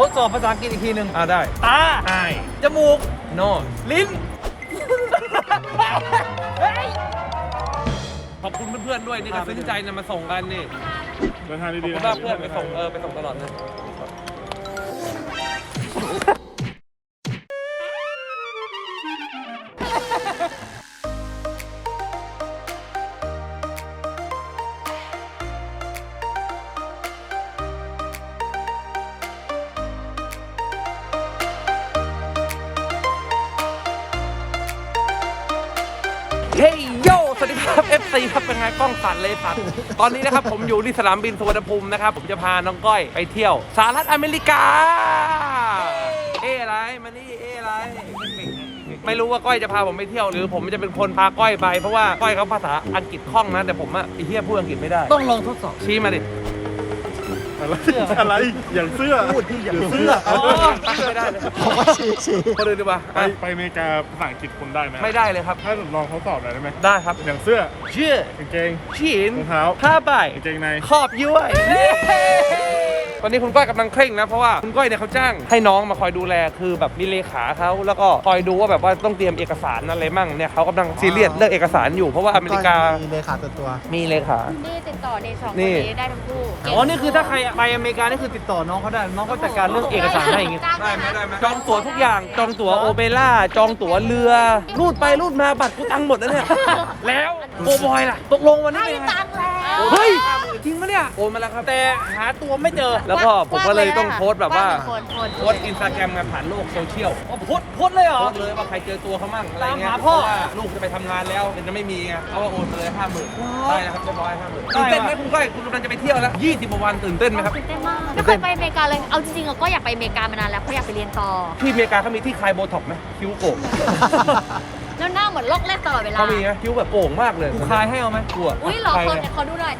ทดสอบภาษาอังกฤษอีกทีหนึ่งอ่าได้ ตาไอจมูกโนลิ้น ขอบคุณเพื่อนๆด้วยนี่ก็ซึ้งใจนะมาส่งกันนี่เดินทางขอบดีคุณๆมากเพื่อนไปส่งเออไปส่งตลอดเลย ครับ FC ครับเป็นไงกล้องสั่นเลยสัตว์ตอนนี้นะครับผมอยู่ที่สนามบินสุวรรณภูมินะครับผมจะพาน้องก้อยไปเที่ยวสหรัฐอเมริกา เอ้อะไรมานี่เอ้อะไรไม่รู้ว่าก้อยจะพาผมไปเที่ยวหรือผมจะเป็นคนพาก้อยไปเพราะว่าก้อยเขาภาษาอังกฤษคล่องนะแต่ผมอะไอ้เหี้ยพูดอังกฤษไม่ได้ ต้องลองทดสอบชี้มาดิ อะไรอะไรอย่างเสื้อพูดที่อย่างเสื้ออ๋อตั้งไม่ได้เลยคนอื่นดีกว่าไปอะไปอเมริกาภาษาอังกฤษคุณได้ไหมไม่ได้เลยครับ ถ้าลองทดสอบหน่อยได้ไหมได้ครับ อย่างเสื้อชื่อกางเกงชินรองเท้าผ้าใบกางเกงในขอบย้วย ตอนนี้คุณก้อยกำลังเคร่งนะ เพราะว่าคุณก้อยเนี่ยเขาจ้างให้น้องมาคอยดูแลคือแบบมีเลขาเขาแล้วก็คอยดูว่าแบบว่าต้องเตรียมเอกสารอะไรมั่งเนี่ยเขากำลังซีเรียสเรื่องเอกสารอยู่เพราะว่าอเมริกามีเลขาตัวตัวมีเลขา นี่ติดต่อเดย์สองคนี่นนี้ได้ทั้งคู่อ๋อนี่คือถ้าใครไปอเมริกานี่คือติดต่อน้องเขาได้น้องเขาจัดการเรื่องเอกสารให้อย่างงี้ได้ไหมได้ไหมจองตั๋วทุกอย่างจองตั๋วโอเปร่าจองตั๋วเรือรูดไปรูดมาบัตรกูตังค์หมดแล้วเนี่ยแล้วโกบอยล่ะตกลงวันนี้ให้เป็นยังไงตังค์แล้วเฮ้ยจริงปะเนี่ยโอนมาแล้วครับแต่หาตัวไม่เจอแล้วก็ผมก็เลยต้องโพสต์แบบว่า โพสต์โพสต์ โพสต์อินสตาแกรมกันผ่านโลกโซเชียลอ๋อโพสต์โพสต์เลยเหรโพอสต์เลยว่าใครเจอตัวเขามั่งอะไรเงี้ยตามหาพ่อ เพระว่าลูกจะไปทำงานแล้วมันจะไม่มีไงเขาว่าโอนมาเลยห้าหมื่นว้าวได้นะครับเรียบร้อยห้าหมื่นได้ตื่นเต้นไหมว่ะคุณก้อยคุณกำลังจะไปเที่ยวแล้วยี่สิบกว่าวันตื่นเต้นไหมครับ ตื่นเต้นมากไม่เคยไปอเมริกาเลย เอาจริงๆอะก็อยากไปอเมริกามานานแล้วเพราะอยากไปเรียนต่อ ที่อเมริกาเขามีที่คลายโบท็อกซ์ไหมคิ้วโก่งแล้วหน้าเหมือนโลกแรกตลอดเวลา เขามีไหมคิ้วแบบโก่งมากเลยกูคายให้เอาไหมกลัวอุ้ยหล่อใคคนเนี่ยเนี่ยเขาดูหน่อย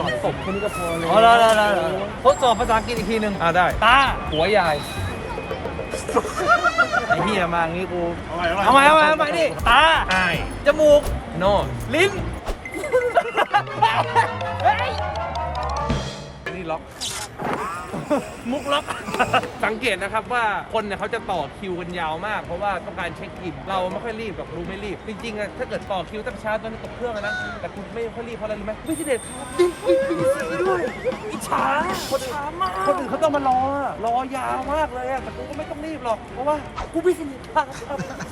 เฮ้ยตอบตบแค่นี้ก็พอเลยอ๋อได้ได้ได้ได้ทดสอบภาษาอังกฤษอีกทีหนึ่งอ่าได้ ตา หัวยาย ไอ้เหี้ยมาอย่างงี้กู เอาไว้เอาไหมเอาไหมเอาไหมนี่ตา ไอจมูก โนลิ้นนี่ล็อก มุกล็อก สังเกตนะครับว่าคนเนี่ยเขาจะต่อคิวกันยาวมาก เพราะว่าต้องการเช็คอิน เราไม่ค่อยรีบแบบรู้ไม่รีบ จริงๆอะถ้าเกิดต่อคิวตั้งแต่เช้าตอนนี้ตกเครื่องแล้วนะ แต่คุณไม่ค่อยรีบเพราะอะไรรู้ไหมวิสิเดตครับดิ้นดิ้นดิ้นสีด้วยอิจฉาคนช้ามาก คนอื่นเขาต้องมารออะรอยาวมากเลยอะแต่กูก็ไม่ต้องรีบหรอก เพราะว่ากูวิสิเดตครับ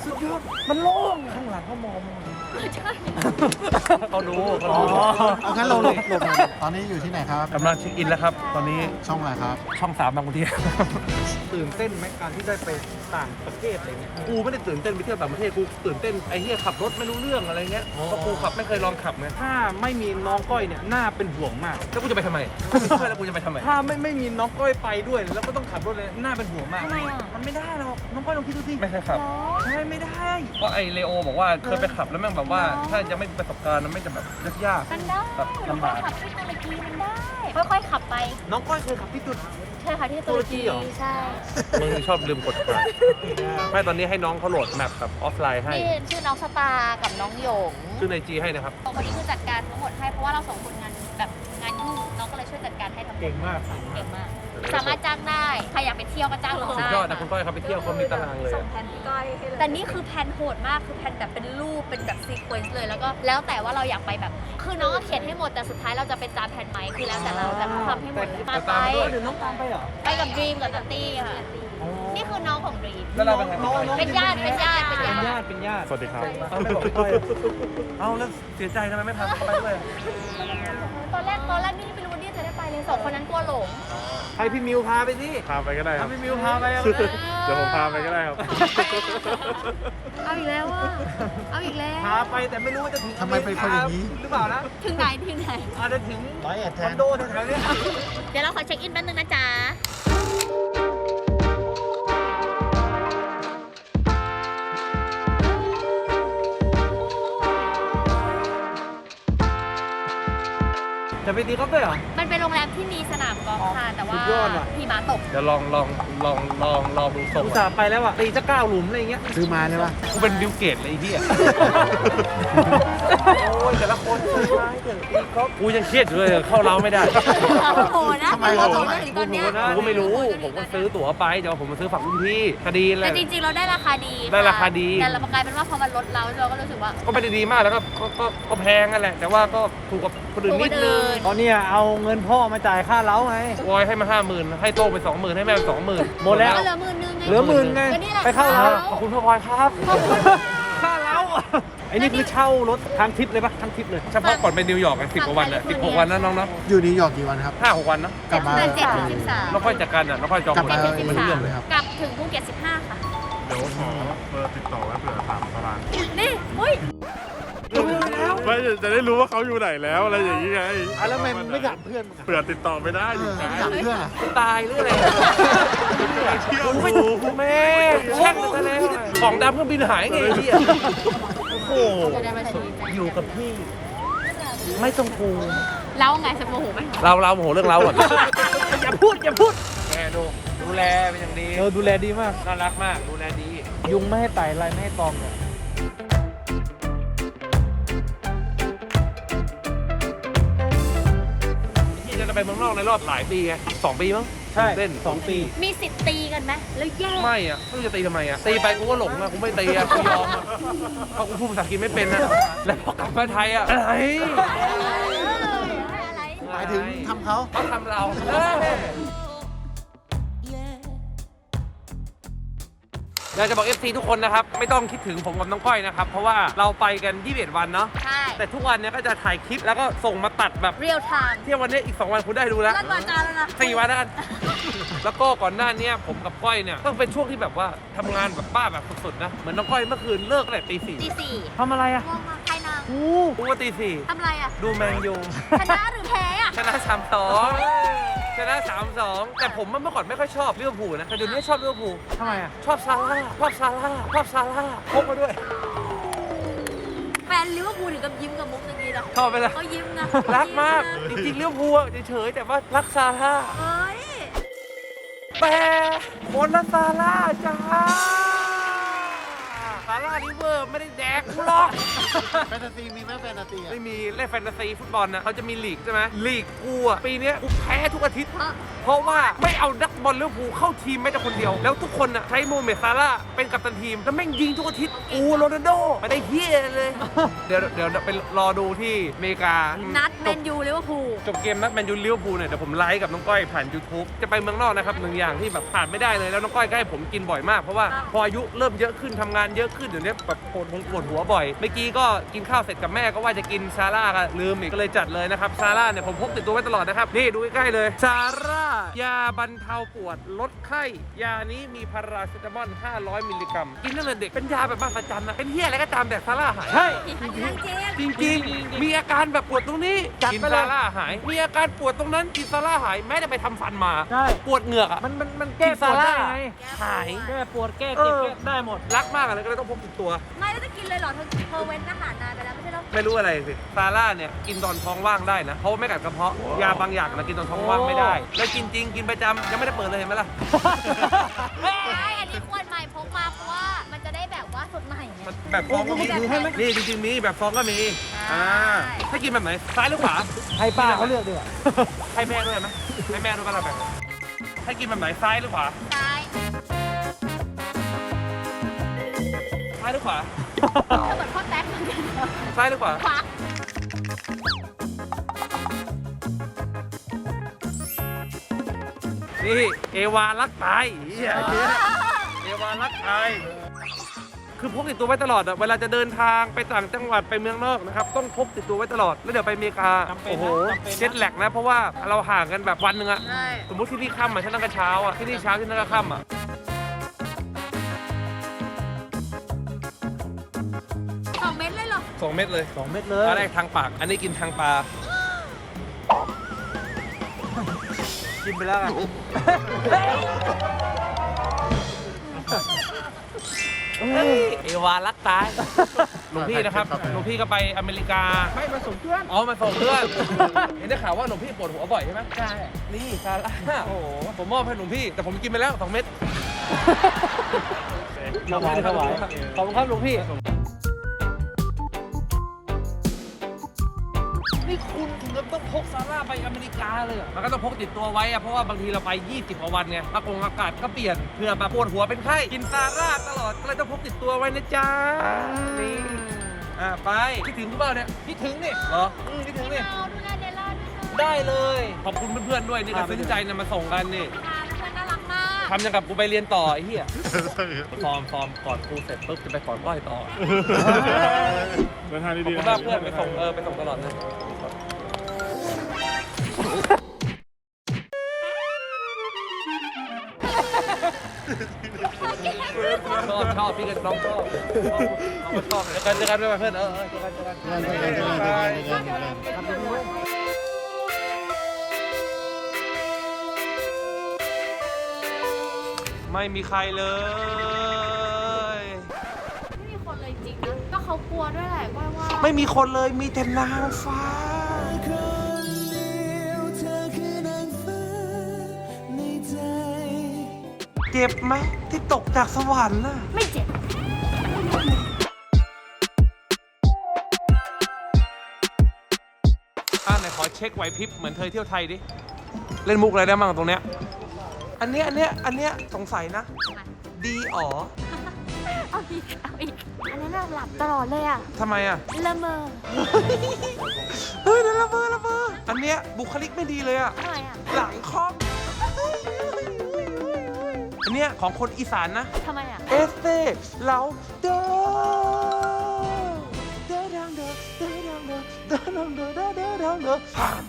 สุดยอด มันโล่งข้างหลังเขามองมาเขาดูเขาอ๋อดูเอางั้นเราหลบหลบหน่อยตอนนี้อยู่ที่ไหนครับ กำลังเช็คอินแล้วครับ ตอนนี้ช่องอะไรครับช่องสามบางกรุงเทพตื่นเต้นไหมการที่ได้ไปต่างประเทศอะไรเงี้ยกูไม่ได้ตื่นเต้นไปเที่ยวต่างประเทศกูตื่นเต้นไอ้เหี้ยขับรถไม่รู้เรื่องอะไรเงี้ยเพราะกูขับไม่เคยลองขับไงถ้าไม่มีน้องก้อยเนี่ยน่าเป็นห่วงมาก แล้วกูจะไปทำไมแล้วกูจะไปทำไมถ้าไม่ไม่มีน้องก้อยไปด้วย แล้วก็ต้องขับรถเลยน่าเป็นห่วงมาก ทำไมอะ มันไม่ได้หรอกน้องก้อยลองคิดดูสิไม่เคยขับ ใช่ไม่ได้ เพราะไอ้เลโอบอกว่าเคยไปขับแล้วแม่งแบบว่าถ้ายังไม่มีประสบการณ์มันไม่จะแบบยากมันได้แบบลำบาก ขับที่ตุรกีมันได้ ค่อยๆขับไปน้องก้อยเคยขับที่จุด ใช่ค่ะที่ตุรกีตุรกีเหรอ ใช่ๆมึงชอบลืมกดถ่ายไม่ตอนนี้ให้น้องเขาโหลดแมปแบบออฟไลน์ให้ นี่ชื่อน้องสตาร์กับน้องหยงชื่อในจีให้นะครับ คนนี้คือจัดการทั้งหมดให้เพราะว่าเราสองคนงานแบบงานยุ่งน้องก็เลยช่วยจัดการให้ทั้งหมดเก่งมาก เก่งมาก สามารถจ้างได้ ใครอยากไปเที่ยวก็จ้างเราสุดได้ยอดนะคุณก้อยเขาไปเที่ยวเขามีตารางเลยอะแต่นี่คือแผนโหดมากคือแผนแบบเป็นรูปเป็นแบบซีเควนซ์เลยแล้วก็แล้วแต่ว่าเราอยากไปแบบ คือน้องก็เขียนให้หมดแต่สุดท้ายเราจะเป็นตามแผนไหมคือแล้วแต่เราแต่เขาทำให้หมดเลยมาไปเดี๋ยวน้องตามไปเหรอไปกับดรีมกับนัตตี้ค่ะนี่คือน้องของดรีมแล้วเราเป็นไงน้องน้องเป็นญาติเป็นญาติเป็นเป็นญาญาติติเป็นญาติสวัสดีครับ เอาไม่บอกพี่ก้อยอะเอาแล้วเสียใจทำไมไม่พาเขาไปด้วยอะตอนแรกตอนแรกนี่ไม่รู้ว่านี่จะ ได้ไปเลยสองคนนั้นกลัวหลงให้พี่มิวพาไปสิพาไปก็ได้คถ้ารับพี่มิวพาไปเอาเดี๋ยวผมพาไปก็ได้ครับ เอาอีกแล้วว่าเอาอีกแล้ว พาไปแต่ไม่รู้ว่าจะถึงทำไมเป็นคนอย่างนี้ หรือเปล่านะถึงไหนถึงไหน อาจจะถึงร้อยเอ็ดแทคอนนโดแถวๆเนี้ย เดี๋ยวเราขอเช็คอินแป๊บนึงนะจ๊ะจะไปตีกอล์ฟด้วยเหรอ มันเป็นโโรงแรมที่มีสนามกอล์ฟค่ะ แต่ว่าสุดยอดว่ะหิมะตก เดี๋ยวลองลองลองลองลองดูทรงอุตส่าห์ไปแล้วอะตีจะก้าวหลุมอะไรอย่างเงี้ย ซื้อมาใช่ปะกูเป็นบิลเกตเลยไอ้เหี้ยโอ้ยแต่ละคนกูยังเครียดอยู่เลยเข้าเล้าไม่ได้โอ้โหนะทำไมเราโอ้ทำโหไมถึงตอนเนี้ยผมก็ไม่รู้ ผมก็ซื้อตั๋วไปแต่ว่าผมมาซื้อฝั่งรุ่นพี่คดีแหแต่ละจริงๆ เราได้ราคาดีได้ราคาดี แต่เรากลายเป็นว่าพอมันลดเราเราก็รู้สึกว่าก็ไม่ได้ดีมากแล้วก็ก็ก็ก็แพงนั่นแหละ แต่ว่าก็ถูกกับ คนอื่นนิดนึงตอนเนี้ยเอาเงินพ่อมาจ่ายค่าเล้าไงวอยให้มาห้าหมื่นให้โต้งไปสองหมื่นให้แม่ไปสองหมื่นหมดแล้วก็เหลือหมื่นนึงไงเหลือหมื่นไงก็นี่แหละไปเข้าเล้าขอบคุณพ่อพลอยครับค่าเล้าไอ้นี่คือเช่ารถทางทริปเลยปะทางทริปเลยเฉพาะก่อนไปนิวยอร์กสิบกว่าวันอะสิบหกวันนะน้องเนาะอยู่นิวยอร์กกี่วันครับห้าหกวันนะกลับมาเจ็ดถึงสิบสามแล้วค่อยจัดการอะแล้วค่อยจองกลับหมดมาเจ็ดถึงไม่สิบรู้สาเรื่มองเลยครับกลับถึงภูเก็ตสิบห้าค่ะเดี๋ยวขอเบอร์ติดต่อไว้เผื่อถามตลาดนี่อุ้ย ไม่จะได้รู้ว่าเขาอยู่ไหนแล้วอะไรอย่างนี้ไงอะแล้วทำไมมึงไม่ถามเพื่อนมึงอะเผื่อติดต่อไม่ได้เออยู่อไงถามเพื่อนอะตายหรืออะไรเที่ยวกูไม่ดูถูกแม่แช่งกันแล้วของดำเครื่องบินหายไงไอ้เหี้ยโอ้โหจะได้มาชี้แจงอยู่กับพี่ ไม่ต้องกูแล้วไงจะโมโหไหมเราเราโมโหเรื่องเราก่อนอย่าพูดอย่าพูดแม่ดูดูแลเป็นอย่างดีเออดูแลดีมากน่ารักมากดูแลดี ยุงไม่ให้ไต่อะไรไม่ให้ตอมเลย ไปเมืองนอกในรอบหลายปีไงสองปีมั้งใช่เล่นสองปี มีสิทธิ์ตีกันไหมแล้วแย่งไม่อะไม่รู้จะตีทำไมอะตีไปกูก็หลงอะกูไม่ตีอะกูยอมอะเพราะกูพูดภาษาอังกฤษไม่เป็นอะแล้วพอกลับมาไทยอะอะไรอะไรหมายถึงทำเขาเขาทำเราเอ้ย อยากจะบอก FC ทุกคนนะครับ ไม่ต้องคิดถึงผมกับน้องก้อยนะครับ เพราะว่าเราไปกัน 21 วันเนาะใช่แต่ทุกวันเนี้ยก็จะถ่ายคลิปแล้วก็ส่งมาตัดแบบเรียลไทม์เที่ยวันนี้อีก 2 วันคุณได้ดูแล้วลั่นวาจาแล้วนะสี่วันแล้วกัน แล้วก็ก่อนหน้าเนี้ยผมกับก้อยเนี่ยต้องเป็นช่วงที่แบบว่าทำงานแบบบ้าแบบสุดๆนะ เหมือนน้องก้อยเมื่อคืนเลิกตั้งแต่ตีสี่ตีสี่ทำอะไรอะง่วงมากใครนางอู้กูว่าตีสี่ทำอะไรอะ ดูแมนยูชนะหรือแพ้อะ ชนะสามสอง ชนะสามสองแต่ผมเมื่อก่อนไม่ค่อยชอบลิเวอร์พูลนะแต่เดี๋ยวนี้ชอบลิเวอร์พูลทำไมอะ ชอบซาร่าชอบซาร่าชอบซาร่าพกมาด้วย แฟนลิเวอร์พูลถึงกับยิ้มกับมุกอย่างนี้นะชอบไปเลยเขายิ้มนะรักมากจยิ้นะริงๆลิเวอร์พูลอะเฉยๆแต่ว่ารักซาร่าเฮ้ย แต่คนละซาร่าจ้าซาร่าลิเวอร์ไม่ได้แดกกูหรอก แฟนตาซีมีไหมแฟนตาซีอะไม่มีเล่นแฟนตาซีฟุตบอลนะเขาจะมีลีกใช่ไหมลีกกูอะปีเนี้ยกูแพ้ทุกอาทิตย์ เพราะเพราะว่าไม่เอานักบอลลิเวอร์พูลเข้าทีมแม้แต่คนเดียว แล้วทุกคนอะใช้โมเมดซาร่าเป็นกัปตันทีม แล้วแม่งยิงทุกอาทิตย์กูโรนัลโดไม่ได้เฮียเลย เดี๋ยวเดี๋ยวไปรอดูที่อเมริกานัดแมจบนยูลิเวอร์พูลจบเกมนัดแมนยูลิเวอร์พูลเนี่ยเดี๋ยวผมไลฟ์กับน้องก้อยผ่าน YouTube จะไปเมืองนอกนะครับหนึ่งอย่างที่แบบผ่านไม่ได้เลยแล้วน้องก้อยก็ให้ผมกินบ่อยมากเพราะว่าพออายุเริ่มเยอะขึ้นทำงานเยอะขึ้นเดี๋ยวนี้แบบปวดหัวปวดหัวบ่อยเมื่อกี้ก็กินข้าวเสร็จกับแม่ก็ว่าจะกินซาร่าก็ลืมอีกก็เลยจัดเลยนะครับซาร่าเนี่ยผมพกติดตัวไว้ตลอดนะครับนี่ดูใกล้ๆเลยซาร่ายาบรรเทาปวดลดไข้ ยานี้มีพาราเซตามอล 500 มิลลิกรัมกินตั้งแต่เด็กเป็นยาแบบมหัศจรรย์นะเป็นเฮียอะไรก็ตามแต่ซาร่าหายใช่อันนี้จริงจริงๆมีอาการแบบปวดตรงนี้จัดกินไปเลย ซาร่าหาย มีอาการปวดตรงนั้นกินซาร่าหายแม้จะไปทำฟันมา ใช่ ปวดเหงือกอะมันมันมันแก้ปวดได้ไงหาย แก้ปวดแก้เจ็บเออแก้ได้หมด รักมากอะเลยก็เลยต้องพกติดตัว ไม่แล้วจะกินเลยเหรอเธอเธอเว้นอาหารนานไปแล้วไม่ใช่เหรอไม่รู้อะไรสิซาร่าเนี่ยกินตอนท้องว่างได้นะเพราะว่าไม่กัดกระเพาะยาบางอย่างนะกินตอนท้องว่างไม่ได้ แล้วกินจริงกินประจำยังไม่ได้เปิดเลยเห็นไหมล่ะ ไม่อันนี้ควรใหม่พกมาเพราะว่ามันจะได้แบบว่าสดใหม่ไงมันแบบฟองก็มีถือให้ไหมนี่จริงๆมีแบบฟองก็มีใช่ อ่าให้กินแบบไหนซ้ายหรือขวา ให้ป้าเขาเลือกดีกว่าให้แม่ด้วยไหมให้แม่ด้วยก็ได้แบบให้กินแบบไหนซ้ายหรือขวา ซ้าย ซ้ายหรือขวาก็เหมือนพ่อแท็กเหมือนกันซ้ายหรือขวา ขวานี่เอวารักตายเหี้ยเอวารักตาย คือพกติดตัวไว้ตลอดอะเวลาจะเดินทางไปต่างจังหวัดไปเมืองนอกนะครับ ต้องพกติดตัวไว้ตลอด แล้วเดี๋ยวไปอเมริกา จำเป็นนะโอ้โหจำเป็นนะ เจ็ตแลกนะ เพราะว่าเราห่างกันแบบวันหนึ่งอะใช่สมมติที่นี่ค่ำอะฉันนั่งกระเช้าอะที่นี่เช้าที่นั่นก็ค่ำอะ เม็ดเลยเหรอสองเม็ดเลยสองเม็ดเลยอันแรกทางปาก อันนี้กินทางปลากินไปแล้วไงเอ้ยเอวารักตายหลวงพี่นะครับหลวงพี่ก็ไปอเมริกา ไม่มาส่งเพื่อน อ๋อ มาส่งเพื่อน เห็นได้ข่าวว่าหลวงพี่ปวดหัวบ่อยใช่ไหมใช่ นี่ซาร่าโอ้โห ผมมอบให้หลวงพี่ แต่ผมกินไปแล้วสองเม็ดถวายถวายขอบคุณครับหลวงพี่ เมริกาเลยเหรอมันก็ต้องพกติดตัวไว้อะเพราะว่าบางทีเราไป 20กว่าวันไงอากงอากาศก็เปลี่ยนเพื่อมาปวดหัวเป็นไข้กินซาร่าตลอดก็เลยต้องพกติดตัวไว้นะจ๊ะนี่ อ่าไปคิดถึงกูเปล่าเนี่ยคิดถึงนี่เหรออืมคิดถึงนี่เอาดูแลเดลล่าด้วยนะได้เลย ขอบคุณเพื่อนๆด้วยนี่ก็ซึ้งใจนะมาส่งกันนี่ค่ะเพื่อนน่ารักมากทำอย่างกับกูไปเรียนต่อไอ้เหี้ยฟอร์มฟอร์มกอดกูเสร็จปุ๊บจะไปกอดก้อยต่อเดินทางขอบดีคุณๆมากเพื่อนไปส่งเออไปส่งตลอดเลย อบชอบพี่กันน้องชอบน้องก็ชอบเจอกันเจอกันเพื่อนเออเออเจอกันเจอกันเงินเงินเงินเงินเงินเงินเงินไม่มีใครเลยไม่มีคนเลยจริงนะก็เขากลัวด้วยแหละว่าว่า ไม่มีคนเลยมีแต่นางฟ้า เจ็บไหมที่ตกจากสวรรค์น่ะ ไม่เจ็บ อ่าไหนขอเช็คไหวพริบเหมือนเธอเที่ยวไทยดิ เล่นมุกอะไรได้บ้างตรงเนี้ย อันเนี้ยอันเนี้ยอันเนี้ยสงสัยนะ ดีอ๋อเอาอีก เอาอีก อันนั้นน่ะหลับตลอดเลยอะ ทำไมอะ ละเมอเฮ้ยเดี๋ยวละเมอละเมออันเนี้ยบุคลิกไม่ดีเลยอะ ทำไมอะ หลังคอม อันเนี้ยของคนอีสานนะ ทำไมอะ เอสเต้เหลาเด้อเด้อดังเด้อเด้อดังเด้อเด้อดังเด้อเด้อเด้อดังเด้อผ่าน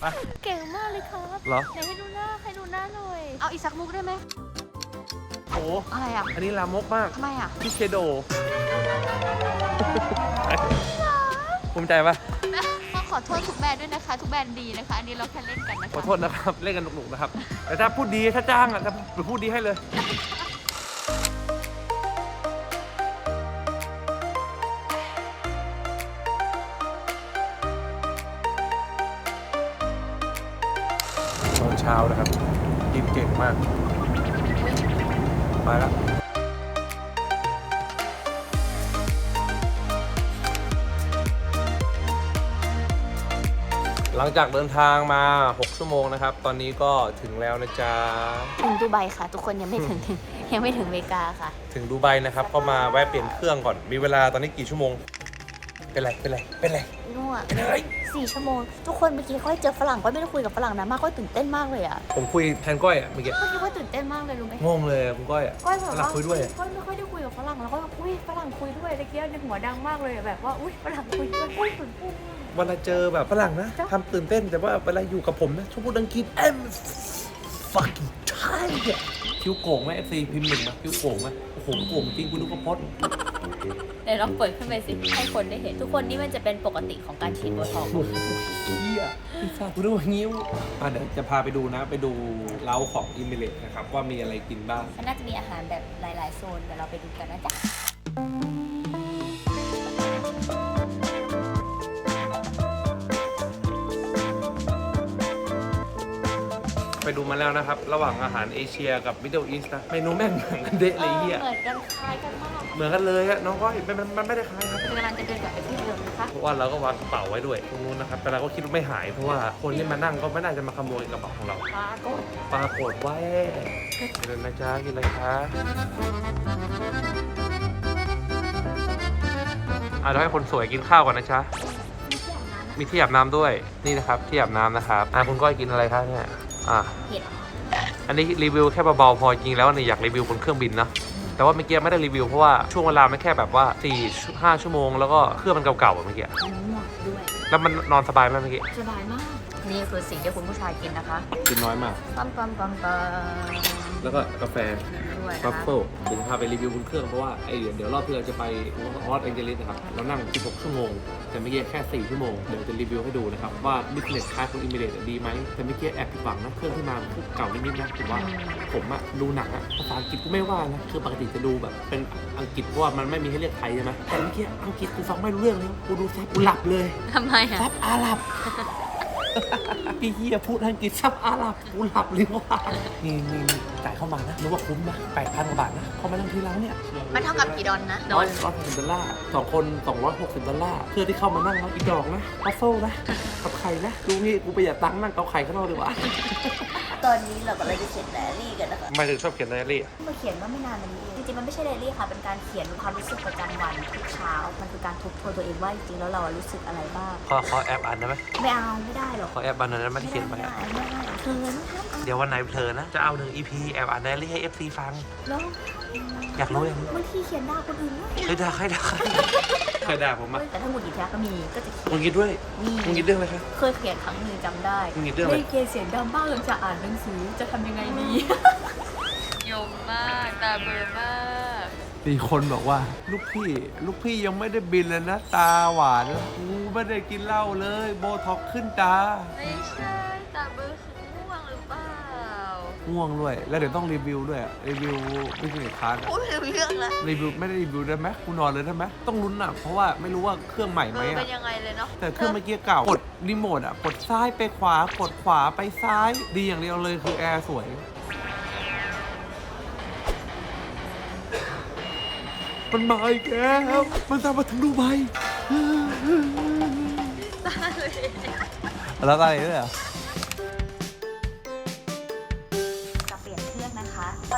ไป เก่งมากเลยครับเหรอ ไหนให้ดูหน้า ให้ดูหน้าหน่อย เอาอีกสักมุกได้ไหม โอ้อะไรอะอันนี้ลามกมากทำไมอะพี่เชโดภูมิใจปะก็ข อโทษทุกแบรนด์ด้วยนะคะ ทุกแบรนด์ดีนะคะ อันนี้เราแค่เล่นกันนะขอโทษนะครับ เล่นกันหนุกๆนะครับ แต่ถ้าพูดดีถ้าจ้างอะจะพูดดีให้เลย ตอนเช้านะครับกินเก่งมาก ไปแล้ว จากเดินทางมา 6 ชั่วโมงนะครับ ตอนนี้ก็ถึงแล้วนะจ๊ะ ถึงดูไบค่ะ ทุกคนยังไม่ถึง ยังไม่ถึงอเมริกาค่ะ ถึงดูไบนะครับ ก็มาแวะเปลี่ยนเครื่องก่อน มีเวลาตอนนี้กี่ชั่วโมง เป็นไร เป็นไร เป็นไรนู่นเป็นอะไร สี่ชั่วโมง ทุกคนเมื่อกี้ค่อยเจอฝรั่งก็ไม่ได้คุยกับฝรั่งนะมากก็ตื่นเต้นมากเลยอะผมคุยแทนก้อยอะเมื่อกี้เมื่อกี้ก็ตื่นเต้นมากเลยรู้ไหมงงเลยอะคุณก้อยอะก้อยแบบฝรั่ว่างคุยด้วยอะก้อยไม่ค่อยได้คุยกับฝรั่งแล้วก็อุ้ยฝรั่งคุยด้วยตะเกียบในหัวดังมากเลยอะแบบว่าอุ้ยฝรั่งคุยด้วยอุ้ยตื่นเต้นมากเวลาเจอแบบฝรั่งนะจ้ะ ทำตื่นเต้นแต่ว่าเวลาอยู่กับผมนะชอบพูดอังกฤษ I'm fucking tired คิ้วโก่งไหมเอฟซีพิมพ์หนึ่งมาคิ้วโก่งไหมโอ้โหโก่งจริงคุณดูกระพด เดี๋ยวลองเปิดขึ้นไปสิ ให้คนได้เห็น ทุกคนนี่มันจะเป็นปกติของการฉีดโบท็อกซ์ เฮียพี่ฟ้าคุณดูงิ้วอะเดี๋ยวจะพาไปดูนะ ไปดูเล้าของอิมิเลตนะครับว่ามีอะไรกินบ้าง มันน่าจะมีอาหารแบบหลาย ๆ โซนเดี๋ยวเราไปดูกันนะจ๊ะ ไปดูมาแล้วนะครับ ระหว่างอาหารเอเชียกับมิดเดิลอีสต์นะเมนูแม่งเหมือนกันเดะเลยเฮียเหมือนกันคล้ายกันมากเหมือนกันเลยอะน้องก้อยมันมันมันไม่ได้คล้ายครับกำลังจะเดินกลับไปที่เดิมนะคะ เพราะว่าเราก็วางกระเป๋าไว้ด้วยตรงนู้นนะครับ แต่เราก็คิดว่าไม่หายเพราะว่าคนที่มานั่งก็ไม่น่าจะมาขโมยกระเป๋าของเราปลาโกดปรากฏว่ากินอะไรนะจ๊ะกินอะไรคะอะเดี๋ยวให้คนสวยกินข้าวก่อนนะจ๊ะมีที่อาบน้ำนะมีที่อาบน้ำด้วย นี่นะครับที่อาบน้ำนะครับ อะคุณก้อยกินอะไรคะเนี่ย อะเห็ดอันนี้รีวิวแค่เบาๆพอจริงแล้วเนี่ยอยากรีวิวบนเครื่องบินนะแต่ว่าเมื่อกี้ไม่ได้รีวิวเพราะว่าช่วงเวลามันแค่แบบว่า4 5ชั่วโมงแล้วก็เครื่องมันเก่าๆอะเมื่อกี้อันนี้หมดด้วยแล้วมันนอนสบายไหมเมื่อกี้ สบายมาก นี่คือสิ่งที่คุณผู้ชายกินนะคะกินน้อยมาก ปั๊มปั๊มปั๊มปั๊มแล้วก็กาแฟด้วยบันะฟคะเฟิลเดี๋ยวจะพาไปรีวิวบนเครื่องเพราะว่าไอเดี๋ยวรอบที่เราจะไปลอสแองเจลิสนะครับเรานั่ง 16 ชั่วโมง แต่เมื่อกี้แค่ 4 ชั่วโมง เดี๋ยวจะรีวิวให้ดูนะครับ ว่าบิสเนสคลาสของอิมิเรตดีไหม แต่เมื่อกี้แอบผิดหวังนะ เครื่องที่มามันเก่านิดๆนะผมว่าผมอะดูหนังอะภาษาอังกฤษกูไม่ว่านะ คือปกติจะดูแบบเป็นอังกฤษเพราะว่ามันไม่มีให้เรียกไทยใช่ไหมแต่เมื่อกี้อังกฤษกูฟังไม่รู้เรื่องเลยกูดูซับกูหลับเลยทำไมอะ ซับอาหรับ พี่เฮียพูดอังกฤษซับอาหรับกูหลับเลยว่านี่นี่นี่จ่ายเข้ามานะรู้ว่าคุ้มนะแปดพันกว่าบาทนะพอมานั่งที่ร้านเนี่ยมันเท่ากับกี่ดอนนะร้อยร้อยหกสิบดอลลาร์สองคนสองร้อยหกสิบดอลลาร์เพื่อที่เข้ามานั่งแล้วอีกดอกนะพัฟเฟิลนะกับไข่นะดูนี่กูประหยัดตังค์นั่งกับไข่ข้างนอกดีกว่า ตอนนี้เรากำลังจะเขียนไดอารี่กันนะคะไม่ถึงชอบเขียนไดอารี่มาเขียนว่าไม่นานมานี้เองจ ริงๆมันไม่ใช่ไดอารี่ค่ะเป็นการเขียนความรู้สึกประจำวันทุกเช้า มันคือการทบทวนตัวเองว่าจริงๆแล้วเรารู้สึกอะไรบ้างขอขอแอบอ่านได้ไหมไม่เอาไม่ได้หรอกขอแอบอ่านหน่อยได้ไหมไม่ที่ได้เขียนไปไม่อะได้ไม่ได้เขินครับอะเดี๋ยววันไหนเธอนะจะเอาหนึ่ง EP แอบอ่านไดอารี่ให้ FC ฟัง แล้วอยากรู้ยังบางทีเขียนด่าคนอื่นด้วยเคยด่าใครด่าใครเคยด่าผมปะแต่ถ้าหงุดหงิดแท้ก็มีก็จะเขียมึนงคิดด้วยนี่มึงคิดเรื่องอะไรครับเคยเขียนครั้งหนึ่งจำได้มึงคิดเรื่องอะไรไม่เกยเสียงดังบ้างเลยจะอ่านหนังสือจะทำยังไงดี ยมมาก ตาเบลอมากมีคนบอกว่า ลูกพี่ ลูกพี่ยังไม่ได้บินเลยนะตาหวานกูไม่ได้กินเหล้าเลย โบท็อกขึ้นตาไม่ใช่ตาเบลอคือง่วงหรือเปล่าง่วงด้วย แล้วเดี๋ยวต้องรีวิวด้วยอะรีวิวบิสเนสคลาสพูดถึงเรื่องละรีวิวไม่ได้รีวิวได้ไหมกูนอนเลยได้ไหมต้องลุ้นอะเพราะว่าไม่รู้ว่าเครื่องใหม่เอไหมออะเป็นยังไงเลยเนาะแต่เครื่องเมื่อกี้เก่ากดรีโมทอะ กดซ้ายไปขวากดขวาไปซ้าย ดีอย่างเดียวเลยคือแอร์สวย มันมาอีกแล้วมันตามมาถึงดูใบแล้วอะไรด้วยอะจะเปลี่ยนเครื่องนะคะ ไป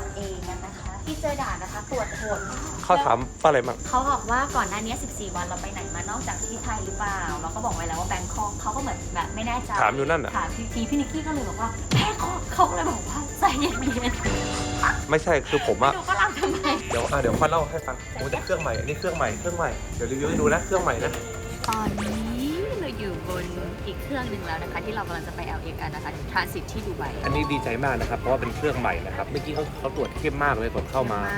LA กันนะคะ ที่เจอด่านนะคะตรวจโหดมากเขาถามว่าอะไรมั่งเขาบอกว่าก่อนหน้านี้ 14 วันเราไปไหนมานอกจากที่ไทยหรือเปล่า เราก็บอกไว้แล้วว่าแบงคอกเขาก็เหมือนแบบไม่แน่ใจถามอยู่นั่นน่ะ ถามพี่ทีพี่นิกกี้ก็เลยบอกว่าแบงคอกเขาก็เลยบอกว่าใจเย็นไม่ใช่คือผมๆอะดูก็รับทำไมเดี๋ยวอะเดี๋ยวค่อยเล่าให้ฟังโอ้แต่เครื่องใหม่อันนี้เครื่องใหม่เครื่องใหม่เดี๋ยวรีวิวให้ดูนะเครื่องใหม่นะตอนนี้เราอยู่บนอีกเครื่องหนึ่งแล้วนะคะ ที่เรากำลังจะไป LA กันนะคะทรานสิตที่ดูไบอันนี้ดีใจมากนะครับเพราะว่าเป็นเครื่องใหม่นะครับเมื่อกี้เขาเขาตรวจเข้มมากเลยก่อนเข้ามาก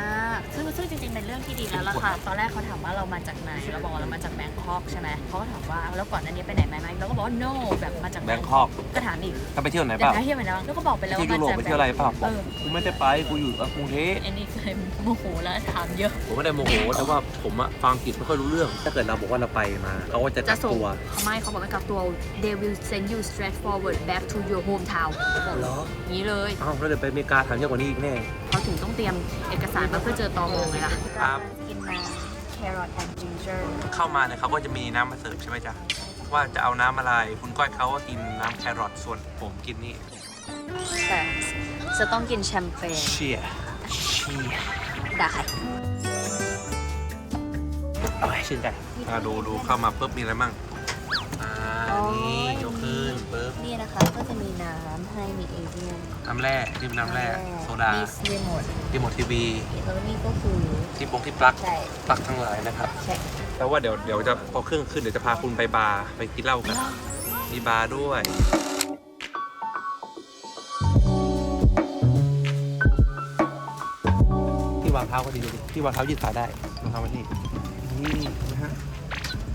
ซึ่งซึ่งจริงๆเป็นเรื่องที่ดีแล้วล่ะค่ะ ตอนแรกเขาถามว่าเรามาจากไหน เราบอกว่าเรามาจากแบงคอกใช่ไหมเขาก็ถามว่าแล้วก่อนหน้านี้ไปไหนมาไหมเราก็บอกว่า no แบบมาจากแบงคอกก็ถามอีกถ้าไปเที่ยวไหนเดี๋เปยวล่าไปเที่ยวไหนนะแล้วก็บอกไปแล้วที่ว่ายุมาโรปจากไปเที่ยวอะไรเปล่าเออกูไม่ได้ไปกูอยู่กรุงเทพ อันนี้เคยโมโหแล้วถามเยอะ ผมไม่ได้โมโหแต่ว่าผมอะฟังอังกฤษไม่ค่อยรู้เรื่อง ถ้าเกิดเราบอกว่าเราไปมาเขาก็จะจะจับส่งตัวเขาไม่เขาบอกไม่กลับตัว they will send you straight forward back to your hometown เขาบอกเหรออย่างนี้เลย อ้าวแล้วเดี๋ยวไปอเมริกาถามเยอะกว่านี้อีกแน่ เขาถึงต้องเตรียมเอกสารมาเพื่อเจอตอมงไงล่ะครับ กินน้ำ carrot and ginger เข้ามาเนี่ยเขาก็จะมีน้ำมาเสิร์ฟใช่ไหมจ๊ะ ว่าจะเอาน้ำอะไร คุณก้อยเขาก็กินน้ำแครอทส่วนผมกินนี่แต่จะต้องกินแชมเปญเชียร์เชียร์ด่าใครเอาให้ชื่นใจอะดูดูเข้ามาปุ๊บมีอะไรมั่งอ่านี่ ยกขึ้นปุ๊บนี่นะคะก็จะมีน้ำให้มีเอเดียนน้ำแร่นี่เป็นน้ำแร่โซดามีรีโมทรีโมททีวีแล้วนี่ก็คือที่ปงที่ปลั๊กใช่ปลั๊กทั้งหลายนะครับใช่แต่ว่าเดี๋ยวเดี๋ยวจะพอเครื่องขึ้นเดี๋ยวจะพาคุณไปบาร์ไปกินเหล้ากันมีบาร์ด้วยที่วางเท้าก็ดีดูดิที่วางเท้ายืดขาได้รองเท้ามาที่นี่นะฮะ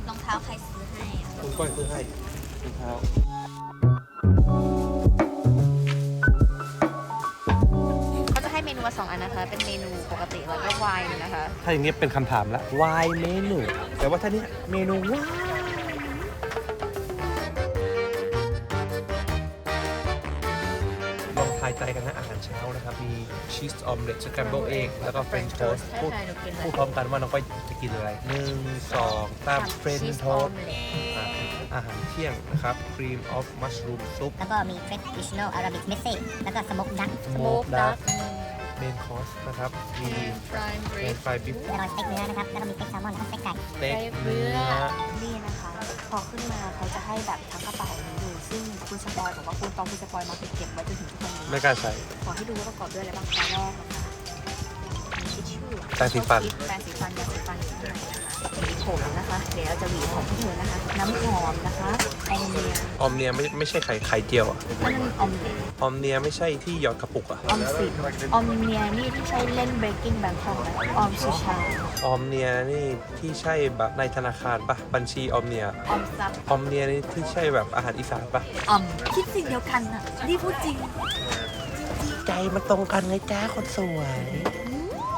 รองเท้าใครซื้อให้อะคุณก้อยซื้อให้รองเท้า เขาจะให้เมนูมาสองอันนะคะ เป็นเมนูปกติแล้วก็ไวน์นะคะ ถ้าอย่างเงี้ยเป็นคำถามละวายเมนู แต่ว่าถ้าเนี้ยเมนูวายลองทายใจกันนะอาหารเช้านะครับ มีชีสออมเล็ตสแครมเบิลเอ็กแล้วก็เฟรนช์โทสใช่พูดใช่หนูกินเลพูยดพร้อมกันว่าน้องก้อยจะ กินอะไรหนึ่งสองสามเฟรนช์โทสอาหารเที่ยงนะครับครีมออฟมัชรูมซุปแล้วก็มี traditional Arabic message แล้วก็ smoke duck สโมกดักเมนคอร์สนะครับมีฟรายบเมรินดฟรายบิ๊กแน่นอนสเต็กเนื้อนะครับ แล้วก็มีสเต็กแซลมอนแล้วก็สเต็กไก่สเต็กเนื้อนี่นะคะพอขึ้นมาเขาจะให้แบบทั้งกระเป๋านี้ดูซึ่งคุณสปอยบอกว่าคุณตองคุณสปอยมาเก็บไว้จนถึงทุกวันนี้ไม่กล้าใส่ขอให้ดูว่าประกอบด้วยอะไรบ้างข้อแรกนะคะมีทิชชู่ แปรงสีฟัน แปรงสีฟันยาสีฟันข้างในนะคะหวีผมนะคะ เดี๋ยวเราจะหวีผมให้เธอนะคะ น้ำหอมนะคะออมเนียออมเนียไม่ไม่ใช่ไข่ไข่เจียวอะนั่นออมเนียออมเนียไม่ใช่ที่หยอดกระปุกอะออมสินออมเนียนี่ที่ใช้เล่น breaking bangkok ไหมออมสุชาออมเนียนี่ที่ใช่แบบในธนาคารปะบัญชีออมเนียออมซับออมเนียนี่ที่ใช่แบบอาหารอีสานปะออมคิดสิ่งเดียวกันอะนี่พูดจริง ใจมันตรงกันไงจ้าคนสวย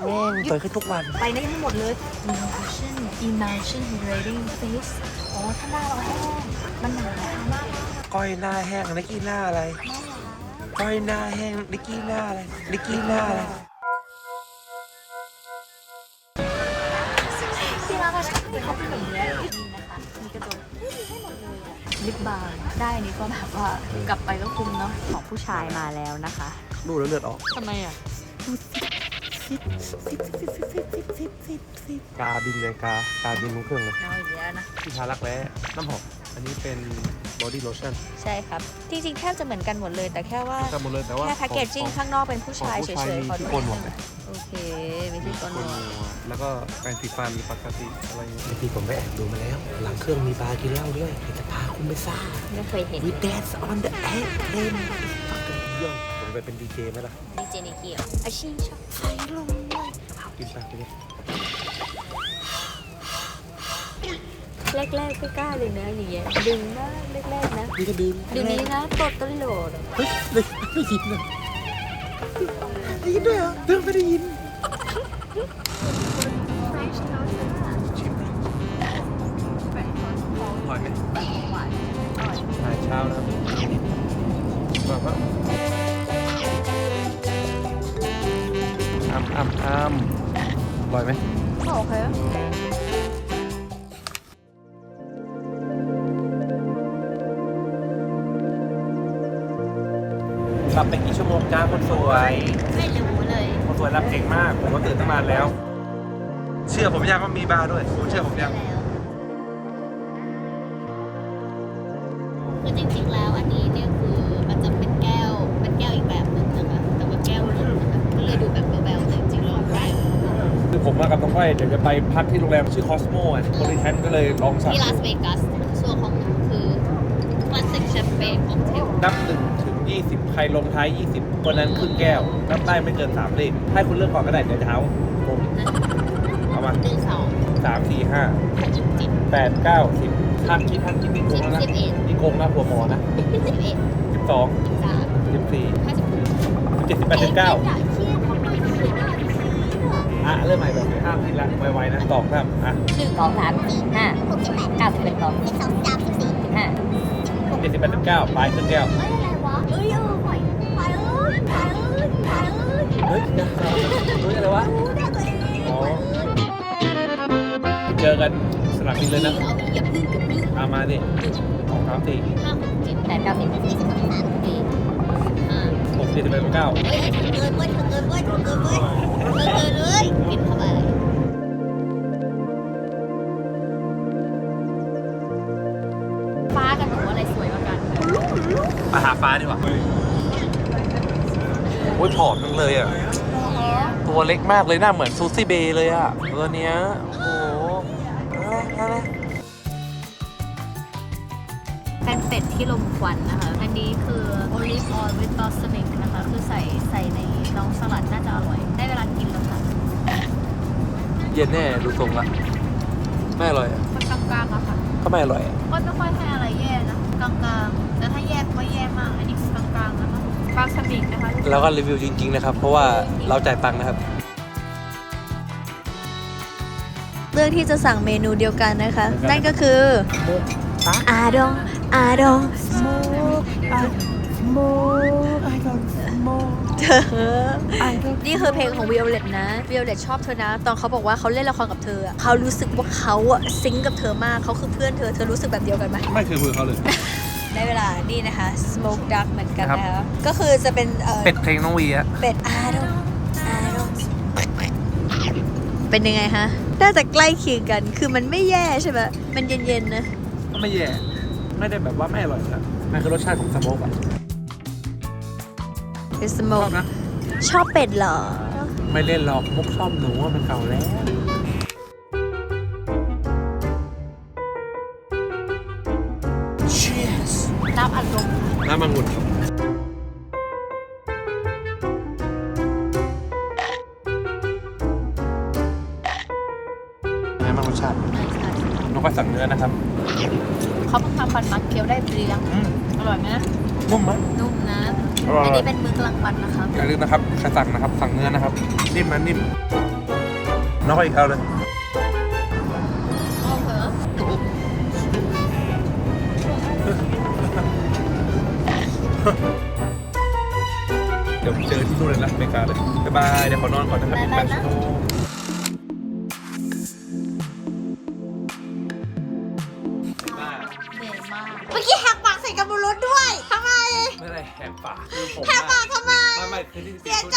แม่งสวยขึ้นทุกวัน ไปได้ทั้งหมดเลย imagine imagine rating face อ๋อถ้าหน้าเราแห้งมันหนาน่ารักก้อยหน้าแห้งนิกกี้หน้าอะไรก้อยหน้าแห้งนิกกี้หน้าอะไรนิกกี้หน้าอะไรที่ร้านอาหารที่เขาเป็นแบบเนี้ยนี่นะคะมีกระจกให้หมดเลยอะลิปบาล์มได้อันนี้ก็แบบว่ากลับไปก็คุ้มเนาะของผู้ชายมาแล้วนะคะ ดูแล้วเลือดออกทำไมอะ กาบินเลยกากาบินมุ้งเครื่องเลยเอาอีกแล้วนะ ที่ทารักแร้น้ำหอมอันนี้เป็นบอดี้โลชั่นใช่ครับ จริงๆแทบจะเหมือนกันหมดเลย แต่แค่ว่า กันหมดเลยแต่ว่าแค่แพคเกจจิ้งข้างนอกเป็นผู้ชายเฉยๆมีขอดูโกนหนวดไหมโอเคมีที่โกนหนวดแล้วก็แปรงสีฟันปกติอะไรเงี้ยพี่ผมไปแอบดูมาแล้ว หลังเครื่องมีบาร์กินเหล้าด้วยเดี๋ยวจะพาคุณไปซ่า ไม่เคยเห็น We dance on the airplane ผมไปเป็นดีเจไหมล่ะ ดีเจนิกี้อะอาชีพชอบไฟลงเลยกินไปไปเลยแรกๆก็กล้าเลยนะอย่างเงี้ยดึงมากแรกๆนะนี่ก็ดึงเดี๋ยวนี้นะตดตลอดเฮ้ยได้ได้ยินเลยได้ยินด้วยเหรอเรื่องไม่ได้ยิน ชิมดิอร่อยไหมใช่เช้านะครับแบบว่า อ้ำอ้ำอ้ำอร่อยไหมโอเคหลับไปกี่ชั่วโมงจ้าคนสวย ไม่รู้เลยคนสวยหลับเก่งมาก ผมก็ตื่นตั้งนานแล้ว เชื่อผมยังว่ามีบาร์ด้วยคุณเชื่อผมยังคือจริง ผมมากับน้องก้อยเดี๋ยวจะไปพักที่โรงแรมชื่อคอสโมอะโพลิแทนก็เลยลองสั่งที่ลาสเวกัสส่วนของหนูคือคลาสสิกแชมเปญค็อกเทลนับหนึ่งถึง 20 ใครลงท้าย 20 คนนั้นครึ่งแก้ว นับได้ไม่เกิน3เลขให้คุณเลือกก่อนก็ได้เดี๋ยวจะเท้าผมเอามาหนึ่งสองสามสี่ห้าหกเจ็ดแปดเก้าสิบท่านคิดท่านคิดนี่โกงแล้วนะสิบเอ็ดนี่โกงนะหัวหมอนะสิบเอ็ดสิบสองสิบสามสิบสี่ห้าสิบหกสิบเจ็ดสิบแปดสิบเก้าเชี่ยทำไมถึงได้อะเริ่มใหม่แบบ ห้ามทีละไวๆนะตอบครับอะสองสามสี่ห้าหกเจ็ดแปดเก้าสิบเอ็ดสองสิบสองสิบสามสิบสี่สิบห้าเจ็ดสิบแปดสิบเก้าปลายครึ่งแก้ว เอ้ยอะไรวะเอ้ยเออปล่อยปล่อยเอ้ยปล่อยเอ้ยปล่อยเอ้ยเฮ้ยเดี๋ยวเฮ้ยอะไรวะ รู้ได้ตัวเองอ๋อเจอกันสนามบินเลยนะเอาอย่าพึ่งอย่าพึ่งเอามาดิสองสามสี่ห้าหกเจ็ดแปดเก้าสิบสิบสิบสองสามสิบสี่ห้าหกสิบสิบแปดสิบเก้าเฮ้ยเกินเว้ยเกินเว้ยเกินเว้ยเกินเลยกินเข้าไป ฟ้าดีกว่าโอ้ยผอมจังเลยอะ ตัวเล็กมากเลยหน้าเหมือนซูซี่เบย์เลยอะตัวเนี้ย โอ้โหอะไรอะไรเป็นเป็ดที่ลมควันนะคะ อันนี้คือ olive oil with balsamic นะคะ คือใส่ใส่ในน้องสลัดน่าจะอร่อย ได้เวลากินแล้วค่ะเย็นแน่ดูทรงละไม่อร่อยอะมันกลางๆอะค่ะก็ไม่อร่อยอะก็ไม่ค่อยให้อะไรแย่นะกลางๆ แต่ถ้าแย่ก็แย่มาก อันนี้คือกลางๆนะคะบาสมิกนะคะแล้วก็รีวิวจริง ๆ นะครับ เพราะว่าเราจ่ายตังค์นะครับเรื่องที่จะสั่งเมนูเดียวกันนะคะ นั่นก็คืออาดงอาดงโมโมเธอนี่คือเพลงของ Violet นะ Violet ชอบเธอนะ ตอนเขาบอกว่าเขาเล่นละครกับเธออะเขารู้สึกว่าเขาอะซิงก์กับเธอมากเขาคือเพื่อนเธอเธอรู้สึกแบบเดียวกันไหมไม่เคยมือเขาเลย ได้เวลานี่นะคะ Smoke Duck เหมือนกันนะคะก็คือจะเป็นเอ่อเป็ดเพลงน้องวีอะเป็ดอาดงอาดงเป็นยังไงฮะน่าจะใกล้เคียงกันคือมันไม่แย่ใช่ไหมมันเย็นๆนะ ก็ไม่แย่ ไม่ได้แบบว่าไม่อร่อยนะมันคือรสชาติของสโมกอะเป็นสชโมอกบนะ ชอบเป็ดเหรอ ไม่เล่นหรอกมุกชอบหนูว่ามันเก่าแล้ว น้ำมังุ่นครับไงบ้างรสชาติน้องก็สั่งเนื้อนะครับ เขาเพิ่งทำฟันมักเคี้ยวได้เรียงอืม อร่อยไหมนุ่มไหม นุ่มนะอร่อย อันนี้เป็นมือกลางวันนะคะอย่าลืมนะครับใครสั่งนะครับ สั่งเนื้อนะครับ นิ่มนะนิ่มน้องก็อีกเอาเลย เดี๋ยวเจอที่นู่นเลยนะอเมริกาเลยบ๊ายบายเดี๋ยวขอนอนก่อนนะครับอีกแปดชั่วโมงเหนื่อยมากเมื่อกี้แหกปากใส่กับบนรถด้วยทำไม ไม่ได้แหกปากคือผมแหกปากทำไม ไม่ไม่คือที่เสียใจ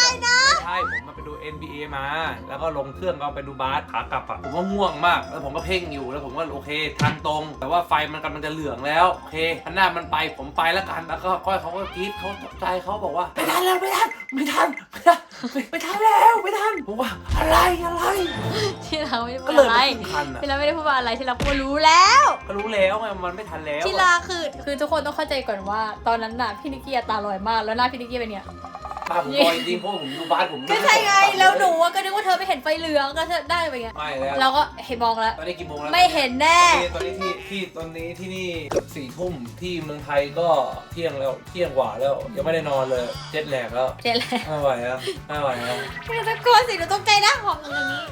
NBA มา แล้วก็ลงเครื่องก็ไปดูบาสขากลับอะผมก็ง่วงมาก แล้วผมก็เพ่งอยู่แล้วผมก็โอเคทางตรง แต่ว่าไฟมันกำลังจะเหลืองแล้วโอเคข้างหน้ามันไปผมไปแล้วกันแล้วก็ก้อยเขาก็กรี๊ดเขาตกใจเขาบอกว่าไม่ทันแล้วไม่ทันไม่ทันไม่ทันไม่ไม่ทันแล้วไม่ทันผมว่าอะไรอะไร ที่เราไม่ได้พูก็ดเลยอะไรไม่ทันอะที่เราไม่ได้พูดว่าอะไรที่เราพูดว่ารู้แล้ว ก็รู้แล้วไงมันไม่ทันแล้วที่ลาคือคือทุกคนต้องเข้าใจก่อนว่า ตอนนั้นน่ะพี่นิกกี้อะตาลอยมากแล้วหน้าพี่นิกกี้เป็นเนี่ย ป้าผมบอยจริงๆเพราะผมดูบาสผมก็ใช่ไงแล้วหนูอะก็นึกว่าเธอไปเห็นไฟเหลืองก็เธอได้ไปไงไม่แล้วเราก็เห็นมองแล้ว ตอนนี้กี่โมงแล้วไม่เห็นแน่ ตอนนี้ที่ที่ตอนนี้ที่นี่เกือบสี่ทุ่มที่เมืองไทยก็เที่ยงแล้วเที่ยงกว่าแล้วยังไม่ได้นอนเลยเจ็ดแหลกแล้วเจ๊แหละไม่ไหวแล้วไม่ไหวแล้วไม่ตะโกนสิหนูตกใจนะของอย่างนี้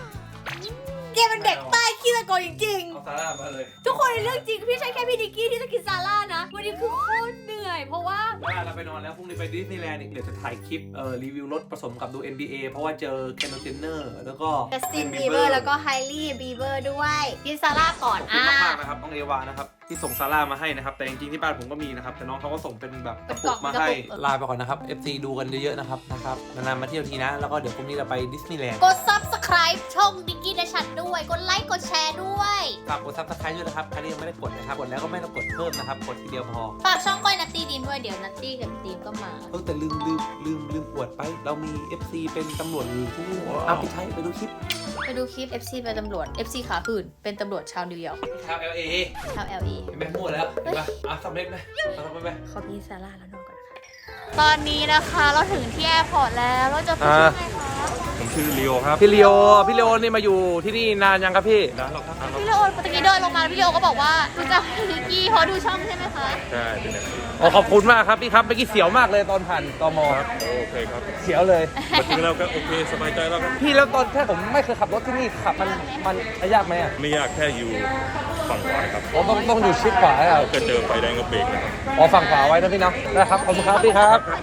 แกเป็นเด็กใต้ขี้ตะโกนจริงเอาซาร่ามาเลยๆ ทุกคนในเรื่องจริงพี่ใช่แค่พี่นิกกี้ที่จะกินซาร่านะ วันนี้คือโคตรเหนื่อย เพราะว่าซาร่าเราไปนอนแล้วพรุ่งนี้ไปดิสนีย์แลนด์อีกเดี๋ยวจะถ่ายคลิปเอ่อรีวิวรถผสมกับดู NBA เพราะว่าเจอเคนโนเจนเนอร์แล้วก็จัสตินบีเบอร์แล้วก็ไฮลี่บีเบอร์ด้วยกินซาร่าก่อนขอบคุณอะมากๆนะครับน้องเอวานะครับ ที่ส่งซาร่ามาให้นะครับ แต่จริงๆที่บ้านผมก็มีนะครับ แต่น้องเขาก็ส่งเป็นแบบกระปุกมาให้ลาไปก่อนนะครับ FC ดูกันเยอะๆนะครับนะครับนานๆมาเที่ยวทีนะ แล้วก็เดี๋ยวพรุ่งนี้เราไปดิสนีย์แลนด์กด subscribe ช่องดิกกี้และฉันด้วย กดไลค์กดแชร์ด้วยฝากกดซับสไครต์ด้วยนะครับใครที่ยังไม่ได้กดนะครับกดแล้วก็ไม่ต้องกดเพิ่มนะครับกดทีเดียวพอฝากช่องก้อยนัตตี้ดีมด้วยเดี๋ยวนัตตี้กับดีมก็มาเออแต่ลืมลืมลืมลืมอวดไป เรามี FC เป็นตำรวจอยู่ที่นี่เอาไปใช้ไปดูคลิป ไปดูคลิป FC เป็นตำรวจ FC ขาหื่นเป็นตำรวจชาวนิวยอร์กชาว LA ชาว LA เห็นไหมมั่วแล้วเห็นปะอะสำเร็จไหมสำเร็จไหมเขามีซาร่าแล้วนอนก่อนนะคะตอนนี้นะคะเราถึงที่แอร์พอร์ตแล้วเราจะไปที่ไหนคะผมชื่อลีโอครับพี่ลีโอพี่ลีโอนี่มาอยู่ที่นี่นานยังครับพี่ร้านเราครับพี่เลโอตะกี้เดินลงมาแล้วพี่เลโอก็บอกว่ารู้จักพี่นิกกี้เพราะดูช่องใช่ไหมคะ ใช่เป็นแบบนี้ อ๋อขอบคุณมากครับพี่ครับเมื่อกี้เสียวมากเลยตอนผ่านตมครับโอเคครับเสียวเลย มาถึงแล้วก็โอเคสบายใจแล้วครับ พี่แล้วตอนแค่ผมไม่เคยขับรถที่นี่ขับมันมันยากไหมอะไม่ยากแค่อยู่ฝั่งขวาครับผมต้องต้องอยู่ชิดขวาอะก็เจอไฟแดงก็เบรกนะครับอ๋อฝั่งขวาไว้นะพี่เนาะนะครับขอบคุณครับพี่ครับ